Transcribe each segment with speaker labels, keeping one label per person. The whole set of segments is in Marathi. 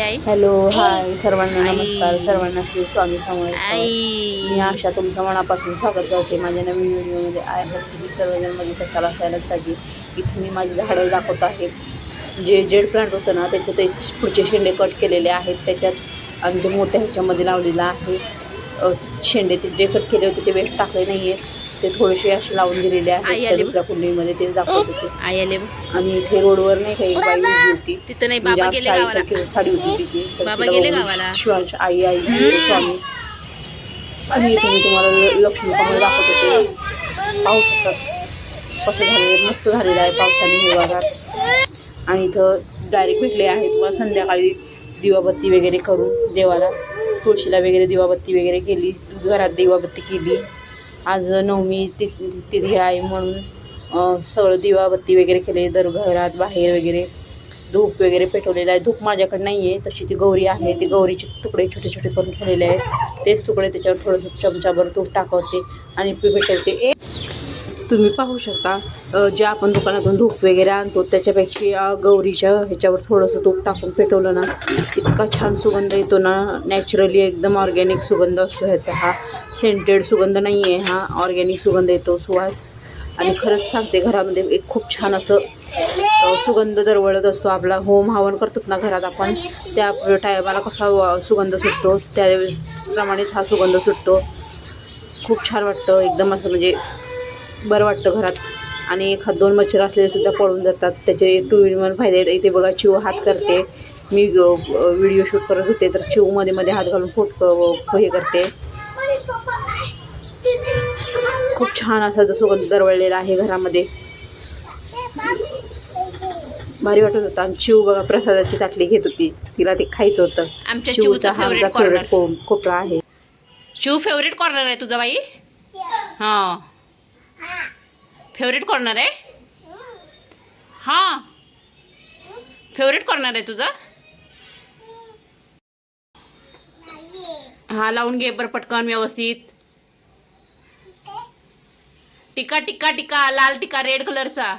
Speaker 1: हॅलो हाय सर्वांना. नमस्कार. सर्वांना श्री स्वामी समर्थ.
Speaker 2: आई.
Speaker 1: मी आशा तुमचं मनापासून स्वागत करते. माझ्या नवीन व्हिडिओमध्ये आय होप तुम्ही सर्वजणमध्ये कशाला असायलाच पाहिजे? इथे मी माझी झाडं दाखवत आहे. जे जेड प्लांट होतं ना त्याचे ते पुढचे शेंडे कट केलेले आहेत. त्याच्यात आणि ते मोठ्या ह्याच्यामध्ये लावलेलं आहे. शेंडे ते जे कट केले होते ते वेस्ट टाकले नाही आहेत ते थोडेसे असे लावून दिलेले आहेत.
Speaker 2: आली.
Speaker 1: दुसऱ्या कुंडीमध्ये तेच दाखवत होते.
Speaker 2: आई आले.
Speaker 1: आणि इथे रोडवर नाही काही बाई उभी होती.
Speaker 2: तिथं नाही
Speaker 1: म्हणजे
Speaker 2: बाबा गेले गावाला.
Speaker 1: साडी होती तिची.
Speaker 2: बाबा गेले गावाला.
Speaker 1: शिवांश आई आई स्वामी आणि इथे मी तुम्हाला लक्ष्मी कमळ दाखवत होते. पाहू शकतात कसं झाले मस्त झालेलं आहे पावसाने हे भागात आणि इथं डायरेक्ट भेटले आहे तुम्हाला संध्याकाळी दिवाबत्ती वगैरे करून देवाला तुळशीला वगैरे दिवाबत्ती वगैरे केली. घरात दिवाबत्ती केली. आज नवमी ति तिथे आहे म्हणून सरळ सगळं दिवाबत्ती वगैरे केले दर घरात बाहेर वगैरे धूप वगैरे पेटवलेलं आहे. धूप माझ्याकडे नाही आहे तशी ती गौरी आहे. ती गौरीचे तुकडे छोटे छोटे करून ठेवलेले आहेत. तेच तुकडे त्याच्यावर थोडंसं चमचाभर तूप टाकवते आणि पी पेटवते. तुम्ही पाहू शकता जे आपण दुकानातून धूप वगैरे आणतो त्याच्यापेक्षा गौरीच्या ह्याच्यावर थोडंसं तूप टाकून पेटवलं ना इतका छान सुगंध येतो ना. नॅचरली एकदम ऑर्गॅनिक सुगंध असतो ह्याचा. हा सेंटेड सुगंध नाही आहे हा ऑर्गॅनिक सुगंध येतो सुवास आणि खरंच सांगते घरामध्ये एक खूप छान असं सुगंध दरवळत असतो. आपला होम हवन करतात ना घरात आपण त्या टायमाला कसा व- सुगंध सुटतो त्याप्रमाणेच हा सुगंध सुटतो. खूप छान वाटतं. एकदम असं म्हणजे बरं वाटतं घरात. आणि एखाद दोन मच्छर असलेले सुद्धा पळून जातात. त्याचे टू इन वन फायदे आहेत. इथे बघा चिव हात करते. मी व्हिडिओ शूट करत होते. तर चिवमध्ये मध्ये हात घालून फोट हे करते. खूप छान असा जो सुगंध दरवळलेला आहे घरामध्ये. भारी वाटत होता. आणि चिव बघा प्रसादाची ताटली घेत होती. तिला ते खायचं होतं.
Speaker 2: आमच्या
Speaker 1: चिवचा
Speaker 2: चिवचा
Speaker 1: हा आमचा
Speaker 2: फेवरेट कॉर्नर
Speaker 1: कोपरा आहे.
Speaker 2: शिव फेवरेट कॉर्नर आहे तुझा बाई? हा. फेवरेट कॉर्नर आहे? हां. फेवरेट कॉर्नर आहे तुझा? हा लावून घे बरं पटकन व्यवस्थित. टिका टिका टिका लाल टिका रेड कलरचा.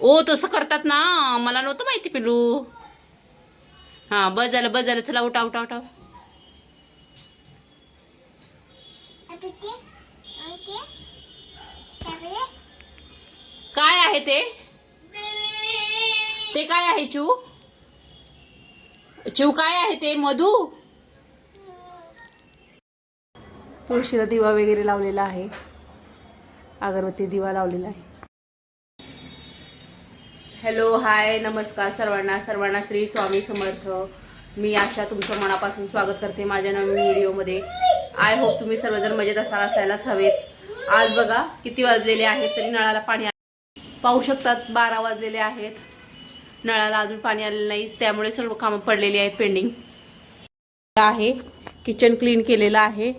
Speaker 2: ओ तसं करतात ना. मला नव्हतं माहिती पिलू. हां बस झालं बस झालं. चला उठा उठा उठा. काय आहे ते? ते काय आहे चू? चिव काय आहे ते मधू?
Speaker 1: तुळशीला दिवा वगैरे लावलेला आहे. अगरबत्ती दिवा लावलेला आहे. हॅलो हाय नमस्कार सर्वांना. सर्वांना श्री स्वामी समर्थ. मी आशा तुमचं मनापासून स्वागत करते माझ्या नवीन व्हिडिओमध्ये. आय होप तुम्ही सर्वजण मजेत असा असायलाच हवेत. आज बघा किती वाजलेले आहेत तरी नळाला पाणी पाहू शकतात बारा वाजलेले आहेत. नळाला अजून पाणी आलेलं नाही त्यामुळे सर्व कामं पडलेली आहेत पेंडिंग. आहे किचन क्लीन केलेलं आहे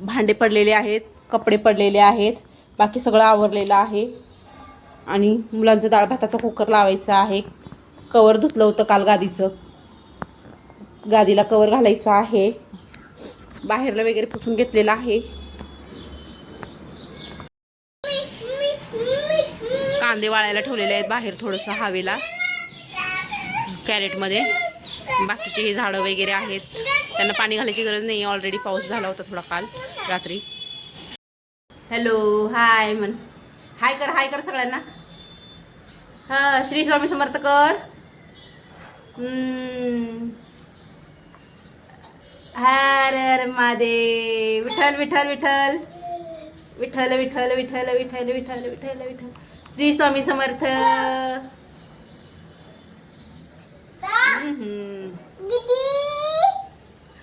Speaker 1: भांडे पडलेले आहेत कपडे पडलेले आहेत बाकी सगळं आवरलेलं आहे. आणि मुलांचं डाळ भाताचा कुकर लावायचा आहे. कवर धुतलं होतं काल गादीचं. गादीला कवर घालायचं आहे. बाहेरला वगैरे पुसून घेतलेलं आहे. कांदे वाळायला ठेवलेले आहेत बाहेर थोडंसं हवेला. कॅरेटमध्ये. बाकीचे हे झाडं वगैरे आहेत. त्यांना पाणी घालायची गरज नाही ऑलरेडी पाऊस झाला होता थोडा काल रात्री. हॅलो हाय मन. हाय कर हाय कर सगळ्यांना. हां श्री स्वामी समर्थ कर. हम्म. हर हर महादेव. विठ्ठल विठ्ठल विठ्ठल विठ्ठल. विठ्ठल विठ्ठल विठ्ठल विठ्ठल विठ्ठल विठ्ठल. श्री स्वामी समर्थ.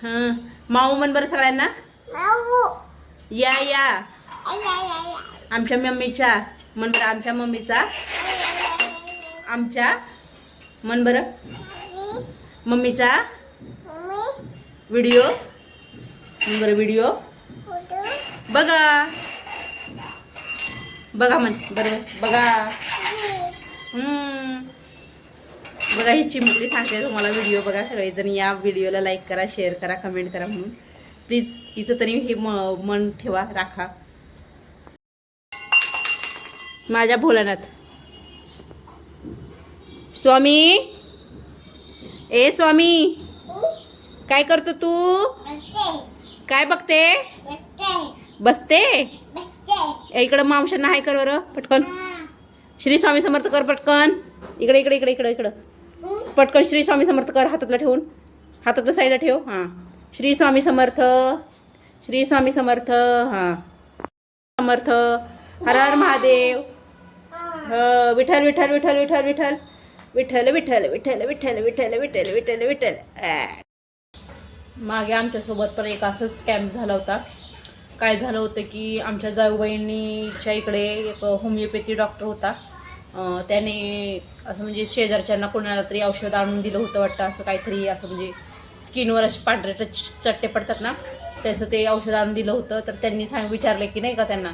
Speaker 1: हं. माऊ म्हण बरं सगळ्यांना. या या. आमच्या मम्मीच्या म्हण बरं आमच्या मम्मीचा. आमच्या म्हण बरं. मम्मीचा व्हिडिओ. बरं व्हिडिओ. बघा. बघा म्हण. बरं बघा. हम्म. बघा ही चिमकली सांगते तुम्हाला व्हिडिओ बघा सगळेजण या व्हिडिओला लाईक करा शेअर करा कमेंट करा म्हणून. प्लीज हिचं तरी हे म- मन ठेवा राखा. माझ्या भोलानाथ. स्वामी? ए स्वामी? काय करतो तू? काय बघते? बसते. इकडं मावशांना हाय कर बरं पटकन. श्री स्वामी समर्थ कर पटकन. इकडे इकडे इकडे इकडे इकडं. पटकन श्री स्वामी समर्थ कर हातातला ठेवून. हातातलं साईडला ठेव हां. श्री स्वामी समर्थ श्री स्वामी समर्थ हां. समर्थ. हर हर महादेव. विठ्ठल विठ्ठल विठ्ठल विठ्ठल विठ्ठल. विठ्ठल विठ्ठल विठ्ठल विठ्ठल विठ्ठल विठ्ठल विठ्ठल विठ्ठल. ॲ. मागे आमच्यासोबत पण एक असंच कॅम्प झाला होता. काय झालं होतं की आमच्या जाऊबाईंनीच्या इकडे एक होमिओपॅथी डॉक्टर होता. त्याने असं म्हणजे शेजारच्यांना कोणाला तरी औषध आणून दिलं होतं वाटतं असं काहीतरी असं म्हणजे स्किनवर असे पांढरे टच चट्टे पडतात ना त्याचं ते औषध आणून दिलं होतं. तर त्यांनी सांग विचारलं की नाही का त्यांना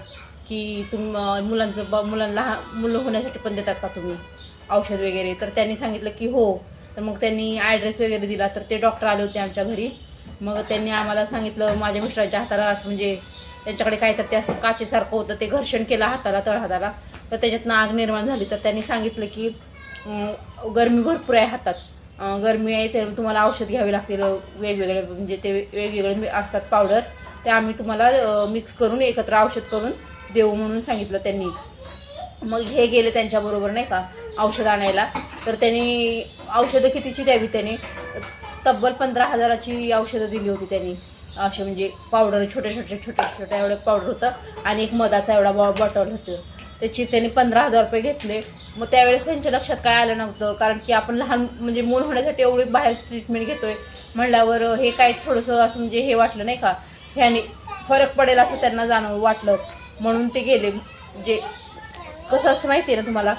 Speaker 1: की तुम मुलांचं ब मुलांना हा- मुलं होण्यासाठी पण देतात का तुम्ही औषध वगैरे? तर त्यांनी सांगितलं की हो. तर मग त्यांनी ॲड्रेस वगैरे दिला. तर ते डॉक्टर आले होते आमच्या घरी. मग त्यांनी आम्हाला सांगितलं माझ्या मिस्टरांच्या हाताला असं म्हणजे त्यांच्याकडे काय तर ते असं काचेसारखं होतं ते घर्षण केलं हाताला तळहाताला. तर त्याच्यातनं आग निर्माण झाली. तर त्यांनी सांगितलं की गरमी भरपूर आहे हातात. गरमी आहे तर तुम्हाला औषध घ्यावे लागतील. वेगवेगळे म्हणजे ते वेगवेगळे असतात पावडर. ते आम्ही तुम्हाला मिक्स करून एकत्र औषध करून देऊ म्हणून सांगितलं त्यांनी. मग हे गेले त्यांच्याबरोबर नाही का औषध आणायला. तर त्यांनी औषधं कितीची द्यावी त्यांनी? तब्बल पंधरा हजाराची औषधं दिली होती त्यांनी. असे म्हणजे पावडर छोट्या छोट्या छोट्या छोट्या एवढं पावडर होतं आणि एक मधाचा एवढा बॉ बॉटल होतं. त्याची त्यांनी पंधरा हजार रुपये घेतले. मग त्यावेळेस त्यांच्या लक्षात काय आलं नव्हतं? कारण की आपण लहान म्हणजे मूल होण्यासाठी एवढी बाहेर ट्रीटमेंट घेतोय. म्हणल्यावर हे काय थोडंसं असं म्हणजे हे वाटलं नाही का? ह्याने फरक पडेल असं त्यांना जाणवं वाटलं. म्हणून ते गेले. जे कसं असं माहिती आहे ना तुम्हाला?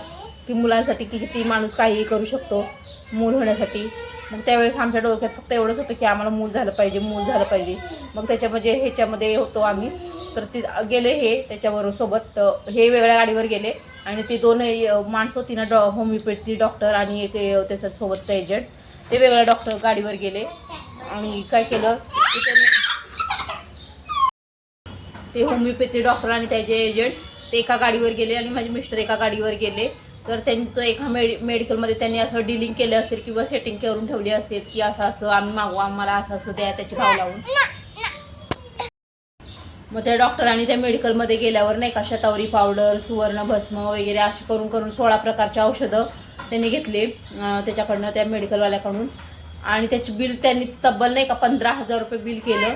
Speaker 1: की मुलांसाठी की किती माणूस काहीही करू शकतो. मूल होण्यासाठी. मग त्यावेळेस आमच्या डोक्यात फक्त एवढंच होतं की आम्हाला मूल झालं पाहिजे मूल झालं पाहिजे. मग त्याच्यामध्ये ह्याच्यामध्ये होतो आम्ही. तर ते गेले हे त्याच्याबरोबर सोबत. हे वेगळ्या गाडीवर गेले. आणि ते दोन माणसं होती ना डॉ होमिओपॅथी डॉक्टर आणि एक अ, त्याच्यासोबतचं एजंट ते वेगळ्या डॉक्टर गाडीवर गेले. आणि काय केलं? ते होमिओपॅथी डॉक्टर आणि त्याचे एजंट ते एका गाडीवर गेले आणि माझे मिस्टर एका गाडीवर गेले. तर त्यांचं एका मेडि मेडिकलमध्ये त्यांनी असं डिलिंग केलं असेल किंवा सेटिंग करून ठेवली असेल की असं असं आम्ही मागू आम्हाला असं असं द्या त्याचे भाव लावून. मग त्या डॉक्टरांनी त्या मेडिकलमध्ये गेल्यावर नाही का शतावरी पावडर सुवर्ण भस्म वगैरे असे करून करून सोळा प्रकारची औषधं त्यांनी घेतले त्याच्याकडनं त्या मेडिकलवाल्याकडून आणि त्याची बिल त्यांनी तब्बल नाही का पंधरा हजार रुपये बिल केलं.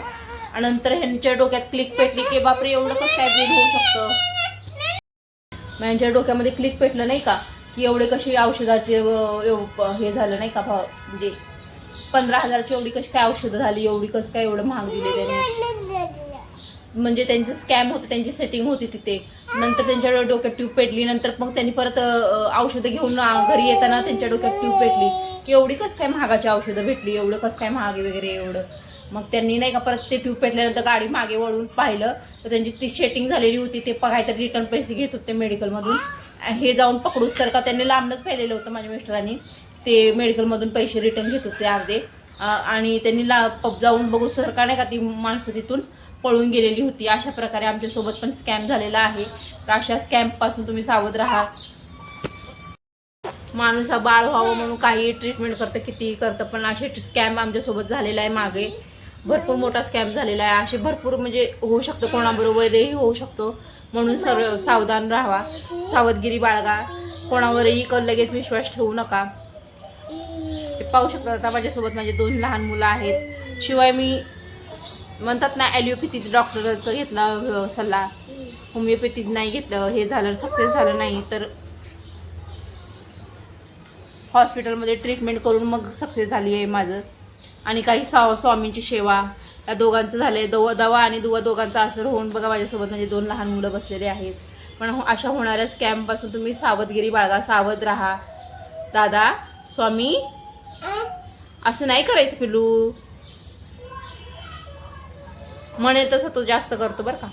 Speaker 1: आणि नंतर ह्यांच्या डोक्यात क्लिक पेटली की बापरे एवढं कसं काय बिल होऊ शकतं? यांच्या डोक्यामध्ये क्लिक पेटलं नाही का? की एवढे कशी औषधाचे हे झालं नाही का भाव? म्हणजे पंधरा हजारची एवढी कशी काय औषधं झाली? एवढी कसं काय एवढं महाग दिले त्यांनी? म्हणजे त्यांचं स्कॅम होतं त्यांची सेटिंग होती तिथे. नंतर त्यांच्या डोक्यात ट्यूब पेटली नंतर मग त्यांनी परत औषधं घेऊन घरी येताना त्यांच्या डोक्यात ट्यूब पेटली. की एवढी कसं काय महागाची औषधं भेटली? एवढं कसं काय महागे वगैरे एवढं. मग त्यांनी नाही का परत ते ट्यूब पेटल्यानंतर गाडी मागे वळून पाहिलं. तर त्यांची ती शेटिंग झालेली होती ते काहीतरी रिटर्न पैसे घेत होते मेडिकलमधून हे जाऊन पकडूच तर का त्यांनी लांबनच पाहिलेलं होतं माझ्या मिस्टरांनी. ते मेडिकलमधून पैसे रिटर्न घेत होते अर्धे. आणि त्यांनी ला प- जाऊन बघू सर का नाही का ती माणसं तिथून पळून गेलेली होती. अशा प्रकारे आमच्यासोबत पण स्कॅम झालेला आहे. तर अशा स्कॅमपासून तुम्ही सावध राहा. माणूस हा बाळ व्हावं म्हणून काही ट्रीटमेंट करतं किती करतं पण असे स्कॅम आमच्यासोबत झालेला आहे मागे. भरपूर मोठा स्कॅम झालेला आहे. असे भरपूर म्हणजे होऊ शकतो कोणाबरोबरही होऊ शकतो. म्हणून सर्व सावधान राहावा. सावधगिरी बाळगा. कोणावरही कर लगेच विश्वास ठेवू नका. ते पाहू शकता आता माझ्यासोबत माझे दोन लहान मुलं आहेत. शिवाय मी म्हणतात ना ॲलिओपॅथीत डॉक्टरचा घेतला सल्ला. होमिओपॅथीत नाही घेतलं. हे झालं सक्सेस झालं नाही तर हॉस्पिटलमध्ये ट्रीटमेंट करून मग सक्सेस झाली आहे माझं. आणि काही सा स्वामींची सेवा. या दोघांचं झालं आहे दवा दवा आणि दुवा दोघांचा असर होऊन बघा माझ्यासोबत म्हणजे दोन लहान मुलं बसलेले आहेत. पण हो- अशा होणाऱ्या स्कॅमपासून तुम्ही सावधगिरी बाळगा. सावध राहा. दादा स्वामी? असं नाही करायचं पिलू म्हणे तसं तो जास्त करतो बरं का.